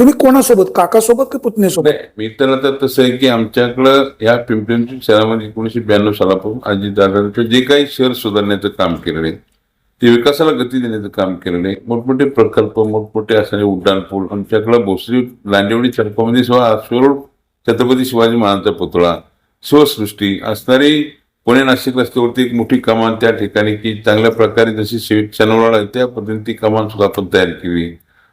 तुम्ही कोणासोबत काकासोबत की पुतणीसोबत? मी तर आता तसं आहे की आमच्याकडं या पिंपरी शहरामध्ये एकोणीशे ब्याण्णव सालापासून अजितदादांचं जे काही शहर सुधारण्याचं काम केलेलं आहे ते विकासाला गती देण्याचं काम केलेलं आहे. मोठमोठे प्रकल्प मोठमोठे असणारे उड्डाणपूल आमच्याकडं भोसरी लांडेवडी चरपामध्ये शिवा शिरोड छत्रपती शिवाजी महाराजांचा पुतळा शिवसृष्टी असणारी पुणे नाशिक रस्त्यावरती एक मोठी कमान त्या ठिकाणी की चांगल्या प्रकारे जशी शिव शनिवार आहे त्या पद्धतीने ती कमान सुद्धा आपण तयार केली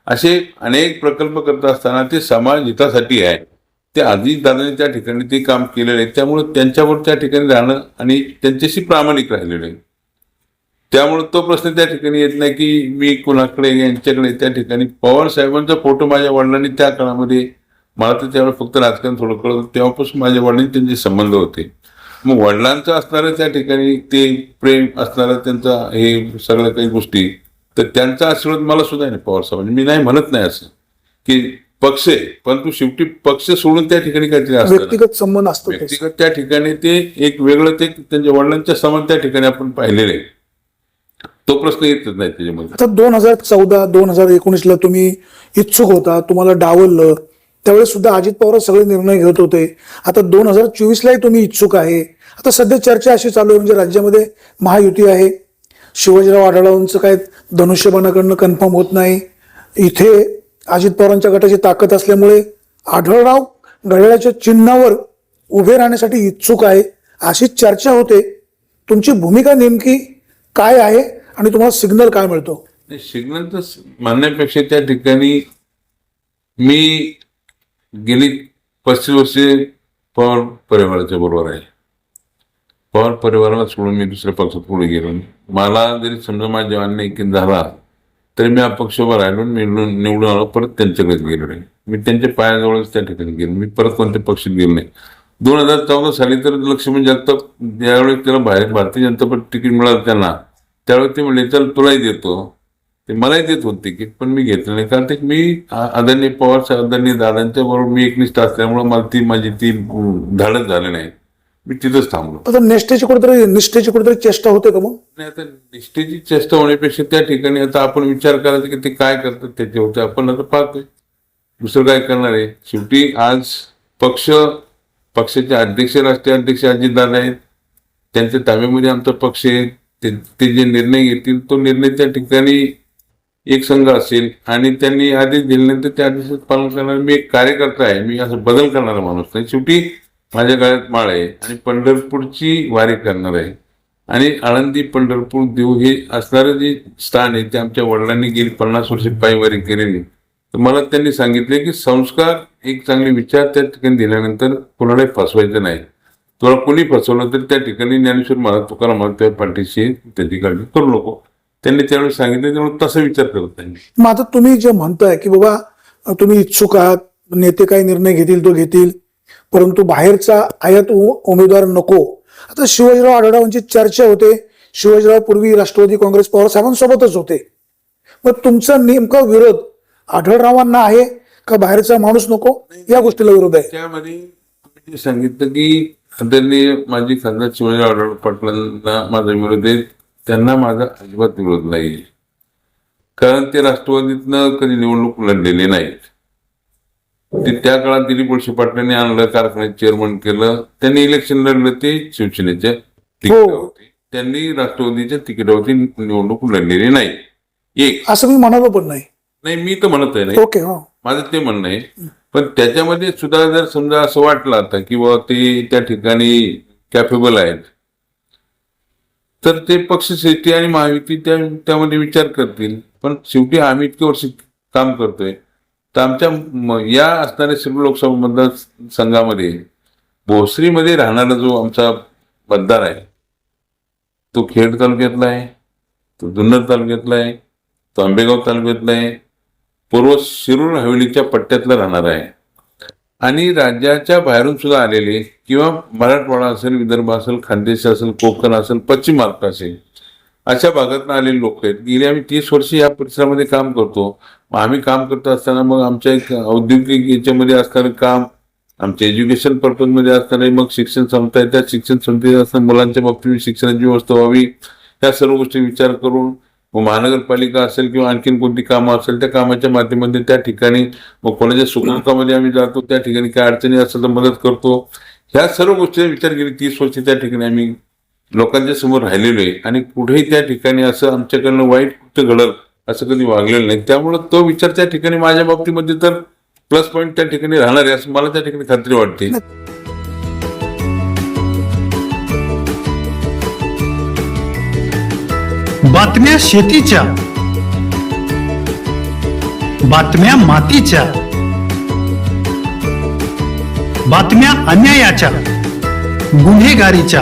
असे अनेक प्रकल्प करत असताना ते समाज हितासाठी आहे. ते आधी दादाने त्या ठिकाणी ते काम केलेलं आहे. त्यामुळे त्यांच्यावर त्या ठिकाणी राहणं आणि त्यांच्याशी प्रामाणिक राहिलेलं आहे. त्यामुळे तो प्रश्न त्या ठिकाणी येत नाही की मी कुणाकडे यांच्याकडे त्या ठिकाणी. पवार साहेबांचा फोटो माझ्या वडिलांनी त्या काळामध्ये मला तर त्यावेळेस फक्त राजकारण थोडं कळत तेव्हापासून माझ्या वडिलांनी त्यांचे संबंध होते. मग वडिलांचं असणारं त्या ठिकाणी ते प्रेम असणारं त्यांचा हे सगळ्या काही गोष्टी तर त्यांचा आशीर्वाद मला सुद्धा नाही पवार साहेबांनी मी नाही म्हणत नाही असं. की पक्ष आहे परंतु शेवटी पक्ष सोडून त्या ठिकाणी काहीतरी असतं. व्यक्तिगत संबंध असतो. व्यक्तिगत त्या ठिकाणी ते एक वेगळं ते त्यांच्या वडिलांच्या समान त्या ठिकाणी आपण पाहिलेले आहे. तो प्रश्न येतच नाही त्याच्यामध्ये. आता दोन हजार चौदा दोन हजार एकोणीसला तुम्ही इच्छुक होता तुम्हाला डावललं. त्यावेळेस सुद्धा अजित पवार सगळे निर्णय घेत होते. आता दोन हजार चोवीसलाही तुम्ही इच्छुक आहे. आता सध्या चर्चा अशी चालू आहे म्हणजे राज्यामध्ये महायुती आहे. शिवाजीराव आढळाऊंच काय धनुष्यबाणाकडनं कन्फर्म होत नाही. इथे अजित पवारांच्या गटाची ताकद असल्यामुळे आढळराव घड्याळाच्या चिन्हावर उभे राहण्यासाठी इच्छुक आहे. अशी चर्चा होते. तुमची भूमिका नेमकी काय आहे आणि तुम्हाला सिग्नल काय मिळतो? सिग्नल तर म्हणण्यापेक्षा त्या ठिकाणी मी गेली पस्तीस वर्षे पवार परिवाराच्या बरोबर आहे. पवार परिवाराला सोडून मी दुसऱ्या पक्षात पुढे गेलो. नाही. मला जरी समजा माझ्या अन्य एकीन झाला तरी मी अपक्षावर राहिलो आणि निवडून निवडून आलो परत त्यांच्याकडे गेलो नाही. मी त्यांच्या पायाजवळच त्या ठिकाणी गेलो. मी परत कोणत्या पक्षात गेलो नाही. दोन हजार चौदा साली तर लक्ष्मण जगताप ज्यावेळेस त्याला बाहेर भारतीय जनता पार्टी तिकीट मिळालं त्यांना त्यावेळेस ते म्हणले चल तुलाही देतो. ते मलाही देत होते तिकीट पण मी घेतलं नाही. कारण ते मी आदरणीय पवार आदरणीय दादांच्या बरोबर मी एकनिष्ठ असल्यामुळे मला ती माझी ती अं, धाडस झाली नाही. मी तिथंच थांबलो. आता निष्ठेची कुठेतरी निष्ठेची कुठेतरी चेष्टा होते का मग? नाही आता निष्ठेची चेष्टा होण्यापेक्षा त्या ठिकाणी आता आपण विचार करायचा की ते काय करतात त्याच्यावरती आपण आता पाहतोय. दुसरं काय करणार आहे? शेवटी आज पक्ष पक्षाचे अध्यक्ष राष्ट्रीय अध्यक्ष अजितदादा आहेत. त्यांच्या ताब्यामध्ये आमचा पक्ष आहे. ते ते जे निर्णय घेतील तो निर्णय त्या ठिकाणी एक संघ असेल आणि त्यांनी आदेश दिल्यानंतर त्या आदेशाचं पालन करणार मी एक कार्यकर्ता आहे. मी असं बदल करणारा माणूस नाही. शेवटी माझ्या गळ्यात माळ आहे आणि पंढरपूरची वारी करणार आहे. आणि आळंदी पंढरपूर देव हे असणारं जे स्थान आहे ते आमच्या वडिलांनी गेली पन्नास वर्ष पायवारी केलेली. तर मला त्यांनी सांगितले की संस्कार एक चांगले विचार त्या ठिकाणी दिल्यानंतर कोणालाही फसवायचं नाही. तुला कोणी फसवलं तर त्या ठिकाणी ज्ञानेश्वर महाराज तुकाराम महाराज त्या पाठीशी त्याची काळजी करू नको. त्यांनी त्यावेळी सांगितलं त्यामुळे तसा विचार करत त्यांनी मग आता तुम्ही जे म्हणताय की बाबा तुम्ही इच्छुक आहात नेते काय निर्णय घेतील तो घेतील. परंतु बाहेरचा आयात उमेदवार नको. आता शिवाजीराव आढळरावांची चर्चा होते. शिवाजीराव पूर्वी राष्ट्रवादी काँग्रेस पवार साहेबांसोबतच होते. मग तुमचा नेमका विरोध आढळरावांना आहे का बाहेरचा माणूस नको? या गोष्टीला विरोध आहे. त्यामध्ये सांगितलं की आदरणीय माझी खासदार शिवाजीराव आढळ पाटलांना माझा विरोध आहे. त्यांना माझा अजिबात विरोध नाही कारण ते राष्ट्रवादीतनं कधी निवडणूक लढलेले नाहीत. ते त्या काळात दिलीप वळसे पाटलांनी आणलं कारखान्यात चेअरमन केलं. त्यांनी इलेक्शन लढलं ते शिवसेनेच्या तिकिटावरती त्यांनी राष्ट्रवादीच्या तिकिटावरती निवडणूक लढलेली नाही. एक. असं मी म्हणालो पण नाही. नाही मी तर म्हणत आहे नाही. ओके हो. माझं ते म्हणणं आहे. पण त्याच्यामध्ये सुद्धा जर समजा असं वाटलं आता की बाबा ते त्या ठिकाणी कॅपेबल आहेत तर ते पक्ष शेती आणि महायुती त्या त्यामध्ये विचार करतील. पण शेवटी आम्ही इतके वर्ष काम करतोय. तर आमच्या या असणाऱ्या सर्व लोकसभा मतदारसंघामध्ये भोसरीमध्ये राहणारा जो आमचा मतदार आहे तो खेड तालुक्यातला आहे तो जुन्नर तालुक्यातला आहे तो आंबेगाव तालुक्यातला आहे पूर्व शिरूर हवेलीच्या पट्ट्यातला राहणार आहे. आणि राज्याच्या बाहेरून सुद्धा आलेले किंवा मराठवाडा असेल विदर्भ असेल खानदेश असेल कोकण असेल पश्चिम महाराष्ट्र असेल अशा भागातून आलेले लोक आहेत. गेली आम्ही तीस वर्ष या परिसरामध्ये काम करतो. मग आम्ही काम करत असताना मग आमच्या एक औद्योगिक याच्यामध्ये असणारं काम आमच्या एज्युकेशन पर्पजमध्ये असताना मग शिक्षण संस्था आहे. त्या शिक्षण संस्थेत असताना मुलांच्या बाबतीत शिक्षणाची व्यवस्था व्हावी. या सर्व गोष्टी विचार करून मग महानगरपालिका असेल किंवा आणखीन कोणती कामं असेल त्या कामाच्या माध्यमातून त्या ठिकाणी मग कोणाच्या सुखदुःखामध्ये आम्ही जातो त्या ठिकाणी काय अडचणी असेल तर मदत करतो. ह्या सर्व गोष्टीचा विचार केली तीस वर्ष त्या ठिकाणी आम्ही लोकांच्या समोर राहिलेलो आहे. आणि कुठेही त्या ठिकाणी असं आमच्याकडनं वाईट कुठं घडल असं कधी वागलेलं नाही. त्यामुळं तो विचार त्या ठिकाणी माझ्या बाबतीमध्ये तर प्लस पॉईंट त्या ठिकाणी राहणार आहे असं मला त्या ठिकाणी खात्री वाटते. बातम्या शेतीच्या बातम्या मातीच्या बातम्या अन्यायाच्या गुन्हेगारीच्या.